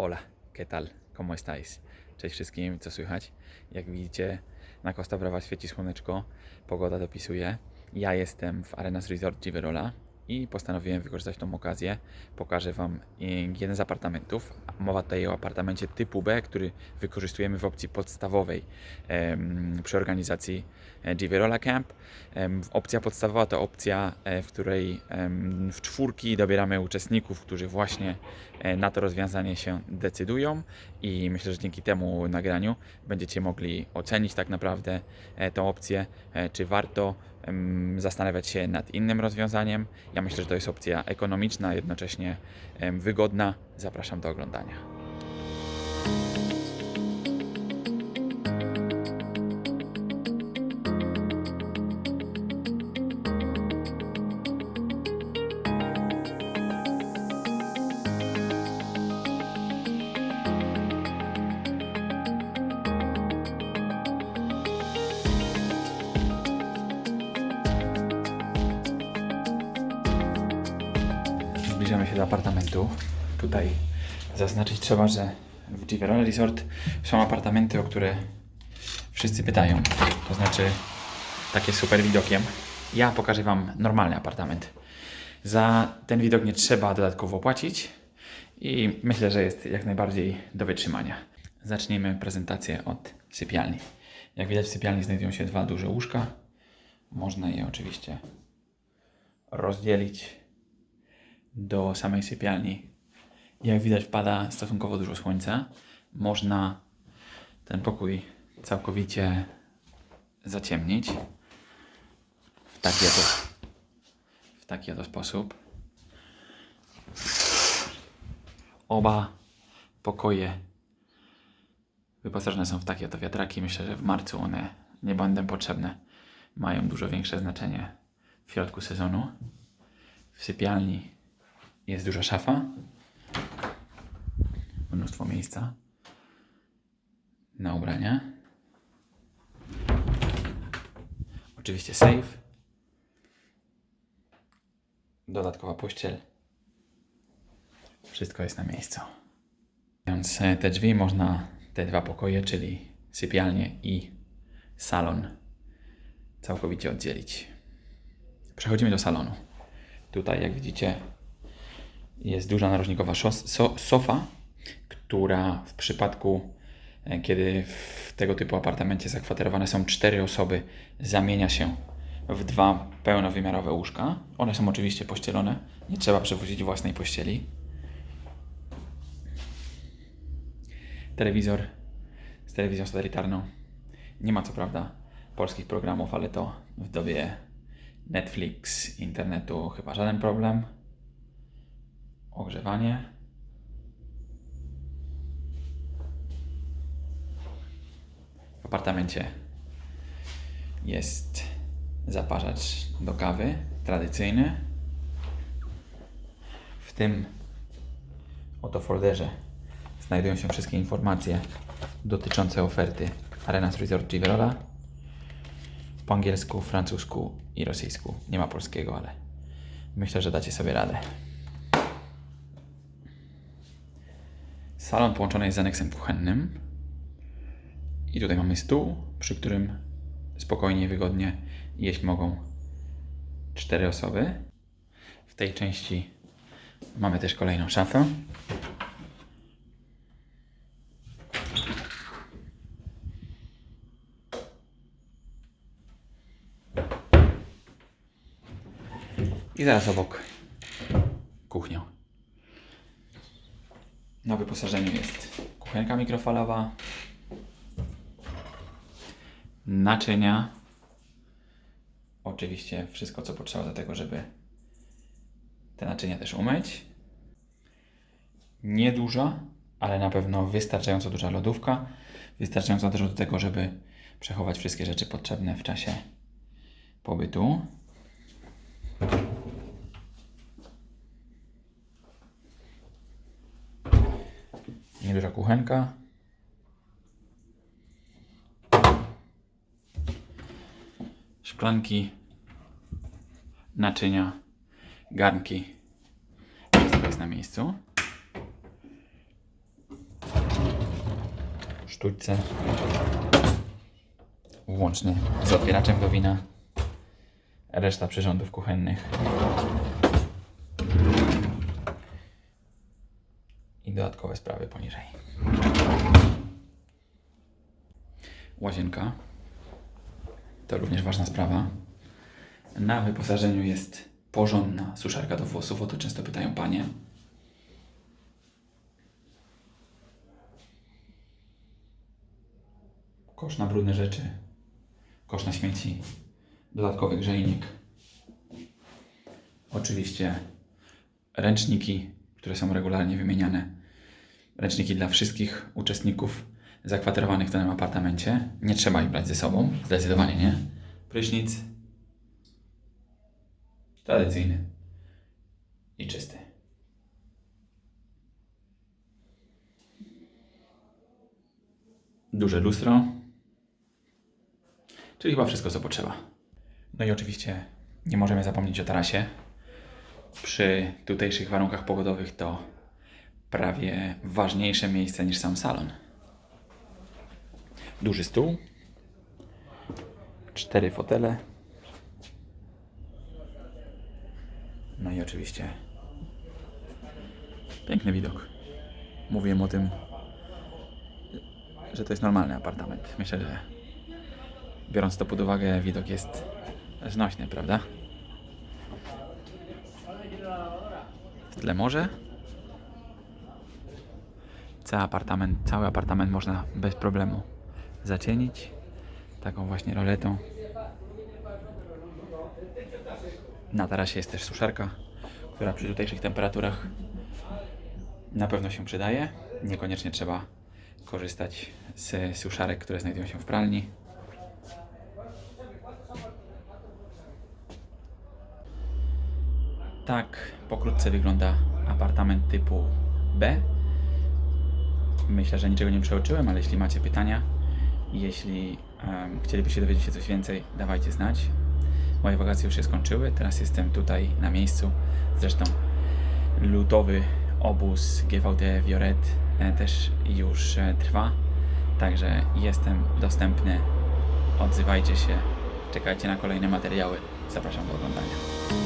Hola, ¿qué tal? ¿Cómo estáis? Cześć wszystkim, co słychać? Jak widzicie, na Costa Brava świeci słoneczko, pogoda dopisuje. Ja jestem w Arenas Resort Giverola i postanowiłem wykorzystać tą okazję. Pokażę Wam y, jeden z apartamentów. Mowa tutaj o apartamencie typu B, który wykorzystujemy w opcji podstawowej przy organizacji e, Giverola Camp. Em, Opcja podstawowa to opcja, e, w której w czwórki dobieramy uczestników, którzy właśnie e, na to rozwiązanie się decydują i myślę, że dzięki temu nagraniu będziecie mogli ocenić tak naprawdę e, tą opcję, e, czy warto zastanawiać się nad innym rozwiązaniem. Ja myślę, że to jest opcja ekonomiczna, jednocześnie wygodna. Zapraszam do oglądania. Do apartamentu. Tutaj zaznaczyć trzeba, że w Giverole Resort są apartamenty, o które wszyscy pytają. To znaczy takie super widokiem. Ja pokażę Wam normalny apartament. Za ten widok nie trzeba dodatkowo płacić i myślę, że jest jak najbardziej do wytrzymania. Zacznijmy prezentację od sypialni. Jak widać w sypialni znajdują się dwa duże łóżka. Można je oczywiście rozdzielić do samej sypialni. Jak widać, pada stosunkowo dużo słońca. Można ten pokój całkowicie zaciemnić w taki oto, w taki oto sposób. Oba pokoje wyposażone są w takie oto wiatraki. Myślę, że w marcu one nie będą potrzebne. Mają dużo większe znaczenie w środku sezonu. W sypialni jest duża szafa. Mnóstwo miejsca na ubrania. Oczywiście safe. Dodatkowa pościel. Wszystko jest na miejscu. Więc e, te drzwi można, te dwa pokoje, czyli sypialnię i salon, całkowicie oddzielić. Przechodzimy do salonu. Tutaj, jak widzicie, jest duża narożnikowa sofa, która w przypadku, e, kiedy w tego typu apartamencie zakwaterowane są cztery osoby, zamienia się w dwa pełnowymiarowe łóżka. One są oczywiście pościelone, nie trzeba przewozić własnej pościeli. Telewizor z telewizją satelitarną. Nie ma co prawda polskich programów, ale to w dobie Netflix, internetu chyba żaden problem ogrzewanie. W apartamencie jest zaparzacz do kawy, tradycyjny. W tym oto folderze znajdują się wszystkie informacje dotyczące oferty Arenas Resort Giverola po angielsku, francusku i rosyjsku. Nie ma polskiego, ale myślę, że dacie sobie radę. Salon połączony jest z aneksem kuchennym. I tutaj mamy stół, przy którym spokojnie i wygodnie jeść mogą cztery osoby. W tej części mamy też kolejną szafę. I zaraz obok kuchnia. Na wyposażeniu jest kuchenka mikrofalowa, naczynia, oczywiście wszystko co potrzeba do tego, żeby te naczynia też umyć. Nieduża, ale na pewno wystarczająco duża lodówka, wystarczająco też do tego, żeby przechować wszystkie rzeczy potrzebne w czasie pobytu. Nieduża kuchenka. Szklanki, naczynia, garnki. Wszystko jest na miejscu. sztućce. Łącznie z otwieraczem do wina. Reszta przyrządów kuchennych. I dodatkowe sprawy poniżej. Łazienka. To również ważna sprawa. Na wyposażeniu jest porządna suszarka do włosów, o to często pytają panie. Kosz na brudne rzeczy, kosz na śmieci, dodatkowy grzejnik. Oczywiście ręczniki, które są regularnie wymieniane. Ręczniki dla wszystkich uczestników zakwaterowanych w danym apartamencie. Nie trzeba ich brać ze sobą, zdecydowanie nie. Prysznic tradycyjny i czysty. Duże lustro, czyli chyba wszystko, co potrzeba. No i oczywiście nie możemy zapomnieć o tarasie. Przy tutejszych warunkach pogodowych to prawie ważniejsze miejsce niż sam salon. Duży stół, cztery fotele. No i oczywiście piękny widok. Mówiłem o tym, że to jest normalny apartament. Myślę, że biorąc to pod uwagę, widok jest znośny, prawda? W tle morze. Cały apartament, cały apartament można bez problemu zacienić taką właśnie roletą. Na tarasie jest też suszarka, która przy tutejszych temperaturach na pewno się przydaje. Niekoniecznie trzeba korzystać z suszarek, które znajdują się w pralni. Tak pokrótce wygląda apartament typu B. Myślę, że niczego nie przeoczyłem, ale jeśli macie pytania, jeśli em, chcielibyście dowiedzieć się coś więcej, dawajcie znać. Moje wakacje już się skończyły, teraz jestem tutaj na miejscu. Zresztą lutowy obóz GVD Vioret e, też już e, trwa, także jestem dostępny. Odzywajcie się, czekajcie na kolejne materiały. Zapraszam do oglądania.